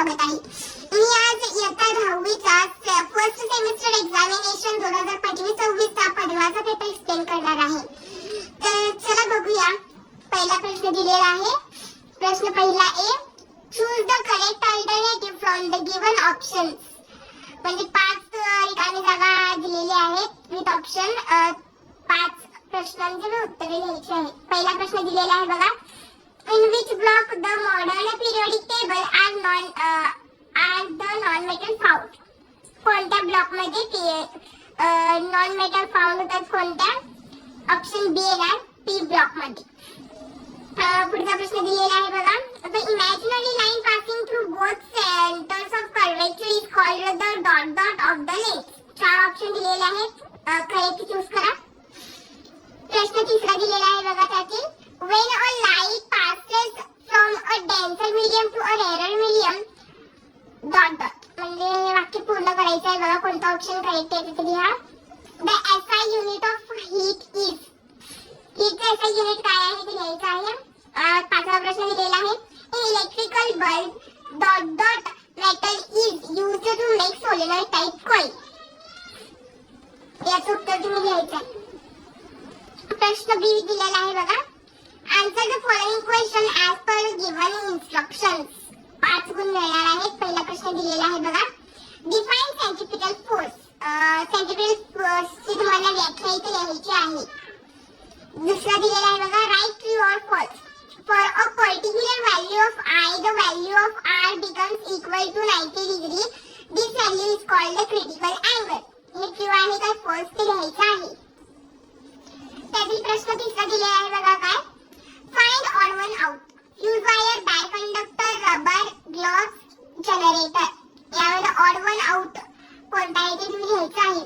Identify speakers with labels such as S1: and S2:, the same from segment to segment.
S1: स्वागत आहे. मी आज इयत्ता दहावीचा फर्स्ट सेमिस्टर एक्झामिनेशन दोन हजार पंचवीस सव्वीस चा पदवाचा पेपर एक्सप्लेन करणार आहे. तर चला बघूया. पहिला प्रश्न दिलेला आहे. प्रश्न पहिला A choose the correct alternative from the given option म्हणजे पाच रिकामी जागा दिलेली आहेत विथ ऑप्शन पाच प्रश्नांची उत्तरे द्यायची आहे. पहिला प्रश्न दिलेला आहे बघा. In which block the modern periodic table and non uh, and the non metal found? Uh, कोणत्या ब्लॉकमध्ये नॉन मेटल फाउंड होतात कोणत्या? ऑप्शन बी येणार पी ब्लॉकमध्ये. पुढचा प्रश्न दिलेला आहे बघा. The imaginary line passing through both centres of curvature is called the dot dot of the lens चार ऑप्शन दिलेले आहेत. Uh, करेक्ट चूज करा. प्रश्न तिसरा दिलेला आहे बघा त्यातील when a light passes from a denser medium to a rarer medium, dot dot. म्हणजे वाक्य पूर्ण करायचं आहे बघा कोणता ऑप्शन करेक्ट आहे तिथे लिहा the SI unit of heat is हीटचं SI unit काय आहे ते लिहायचं आहे पाचवा प्रश्न दिलेला आहे in electrical bulb dot dot metal is used to make solenoid type coil याचं उत्तर तुम्ही लिहायचं आहे प्रश्न बी दिलेला आहे बघा answer the following question as per given instructions पाच गुण मिळणार आहेत. पहिला प्रश्न दिलेला आहे बघा. डिफाईन सेंट्रिपिटल फोर्स सेंट्रिपिटल फोर्सची तुम्हाला व्याख्या इथे लिहायची आहे. दुसरा दिलेला आहे बघा. Write true or false for a particular value of I the value of R becomes equal to 90 degree this value is called the critical angle हे ट्रू आहे का फॉल्स ते लिहायचं आहे. त्यातील प्रश्न तिसरा दिलेला आहे बघा काय? Out use wire bad conductor rubber gloves generator यामध्ये ऑड वन आउट कोणता आहे ते तुम्ही घ्यायचं आहे.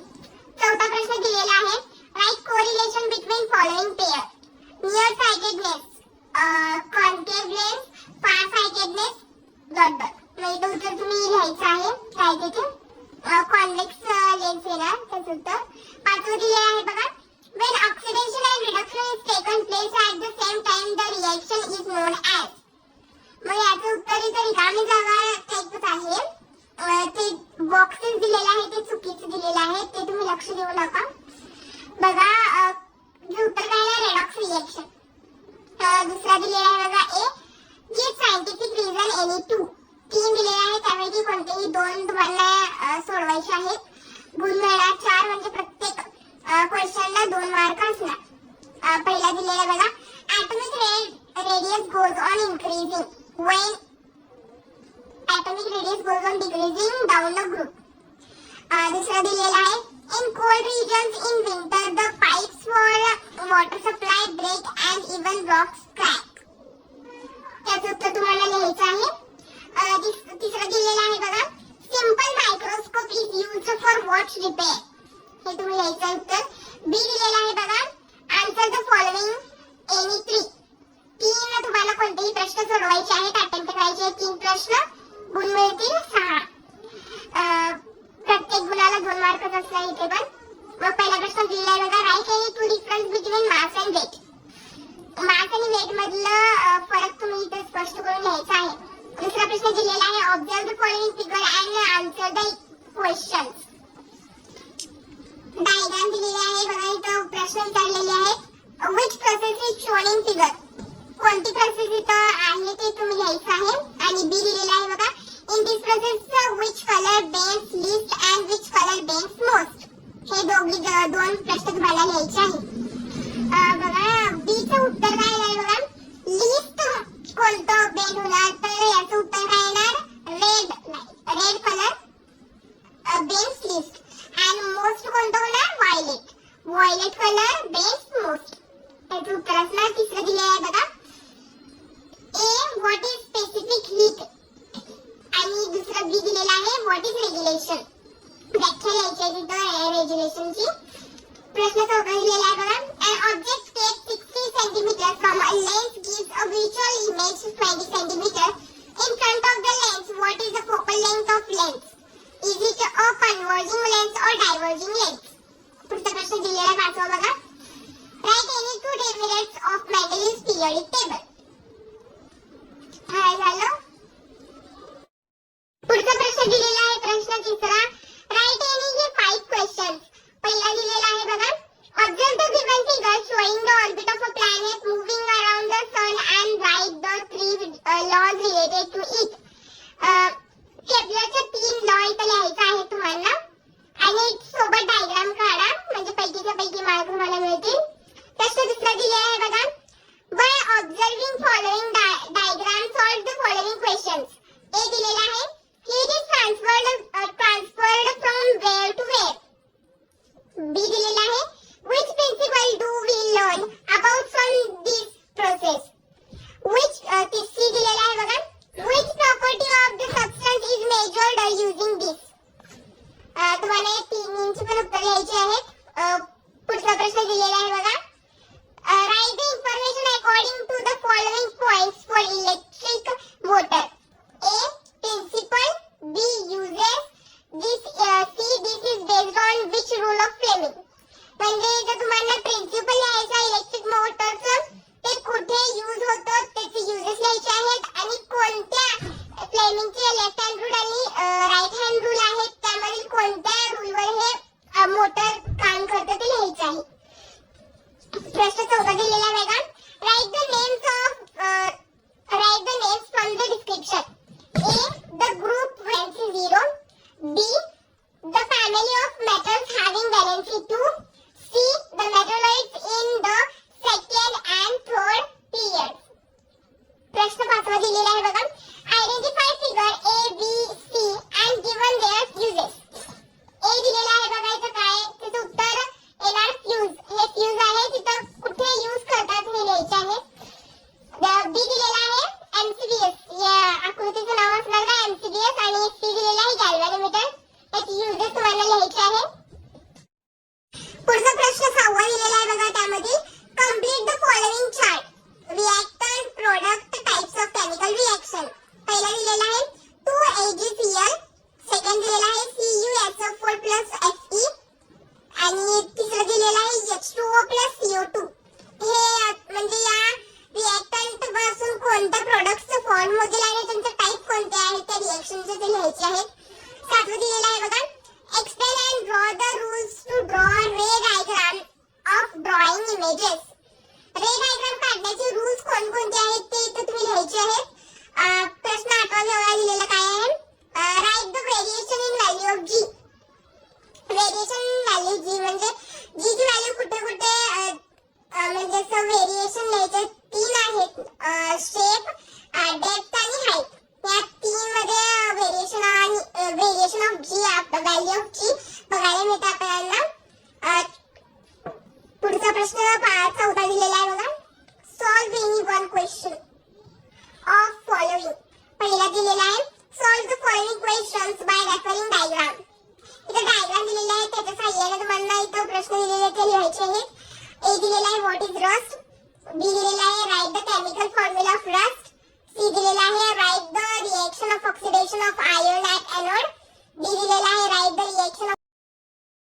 S1: चौथा प्रश्न दिलेला आहे. Right correlation between following pair near sightedness concave far sightedness dot dot म्हणजे ते उत्तर तुम्ही घ्यायचं आहे. काय त्याचे कॉन्व्हेक्स लेन्स येणार त्याचं उत्तर. पाचवं दिलेलं आहे बघा. When oxidation and reduction is taken place at the same is known as. मग याचं उत्तर इथे रिकामी जागा टाईपच आहे. ते बॉक्सेस दिलेले आहे ते चुकीचे दिलेले आहे ते तुम्ही लक्ष देऊ नका. बघा जे उत्तर काय आहे? रेडॉक्स रिएक्शन दुसरा दिलेला आहे बघा A give scientific reason any two तीन दिलेले आहे त्यापैकी कोणतेही दोन तुम्हाला सोडवायचे आहेत. गुण मिळणार चार म्हणजे प्रत्येक क्वेश्चनला दोन मार्क असणार. पहिला दिलेला बघा atomic radius goes on increasing when atomic radius goes on decreasing down a group अं, दुसरा दिलेला आहे in cold regions in winter the pipes for water supply break and even rocks crack त्याचं उत्तर तुम्हाला लिहायचं आहे तिसरं दिलेलं आहे बघा simple microscope is used for watch repair attempt तीन प्रश्न गुण मिळतील सहा. प्रत्येक गुणाला दोन मार्कच असणार इथे पण. मग पहिला प्रश्न दिलाय बघा write any two difference between mass and weight mass आणि वेट मधलं फरक तुम्ही इथे स्पष्ट करून घ्यायचा आहे. दुसरा प्रश्न दिलेला आहे observe the following figure and answer the questions diagram दिलेली आहे बघा इथं प्रश्न विचारलेले आहेत. Which process is shown in figure कोणती प्रोसेस इथं आहे ते तुम्ही घ्यायचं आहे? आणि बी दिलेलं आहे बघा. In this process which colour bends least and which colour bends most हे दोघी दोन प्रश्न तुम्हाला घ्यायचे आहे बघा बीचं उत्तर काय आहे बघा? लिस्ट कोणतं बेन होणार? तर याचं उत्तर काय येणार? Red red colour bends least and most कोणतं होणार? Violet violet colour bends most त्याचं उत्तर असणार. तिसरं दिले आहे बघा. व्हॉट इज स्पेसिफिक हीट आणि दुसरं बी दिलेलं आहे व्हॉट इज रेग्युलेशन व्याख्या लिहायची आहे तिथं एअर रेग्युलेशनची प्रश्न चौथा लिहिलेला आहे बघा. And object is kept sixty centimetre from a lens give a व्हिच्युअल image twenty centimetre in front of the lens what is the focal length of lens is it a converging lens or diverging lens पुढचा प्रश्न दिलेला आहे पाचवा बघा. Write any two demerits of materials periodic table काय झालं? पुढचा प्रश्न दिलेला आहे प्रश्न तिसरा. राईट एनी हे फाईव्ह क्वेश्चन पहिला दिलेला आहे बघा. Observe the given figure showing the orbit of a planet moving around the sun and write the three laws related to it केपलरचे तीन लॉ इथं लिहायचं आहे तुम्हाला. आणि सोबत डायग्राम काढा. म्हणजे पैकीच्या पैकी मार्क तुम्हाला मिळतील. प्रश्न दुसरा दिलेला आहे बघा. आहेत जे ते लिहायचे आहेत. सातवं दिलेलं आहे बघा. Explain and draw the rules to draw ray diagram of drawing images ray diagram काढण्याचे रूल्स कोणकोणते आहेत ते इथे तुम्ही लिहायचे आहेत. प्रश्न आठवा बघा दिलेला काय आहे? Write the variation in value of G variation value G म्हणजे जी ची व्हॅल्यू कुठे कुठे म्हणजे असं व्हेरिएशन लिहायचं तीन आहेत. शेप डेप्थ आणि हाईट त्या तीन मध्ये व्हेरिएशन आणि variation of G value of G बघायला मिळते आपल्याला. पुढचा प्रश्न चौथा दिलेला आहे बघा. Solve any one question of following पहिला दिलेला आहे the following by referring diagram इथे डायग्राम दिलेला आहे त्याच्या सहाय्याने तुम्हाला इथं प्रश्न दिलेले ते लिहायचे आहेत. ए दिलेला आहे व्हॉट इज रस्ट बी दिलेला आहे write the chemical formula of rust C दिलेला आहे write the reaction of oxidation of iron at anode. We will rely write the reaction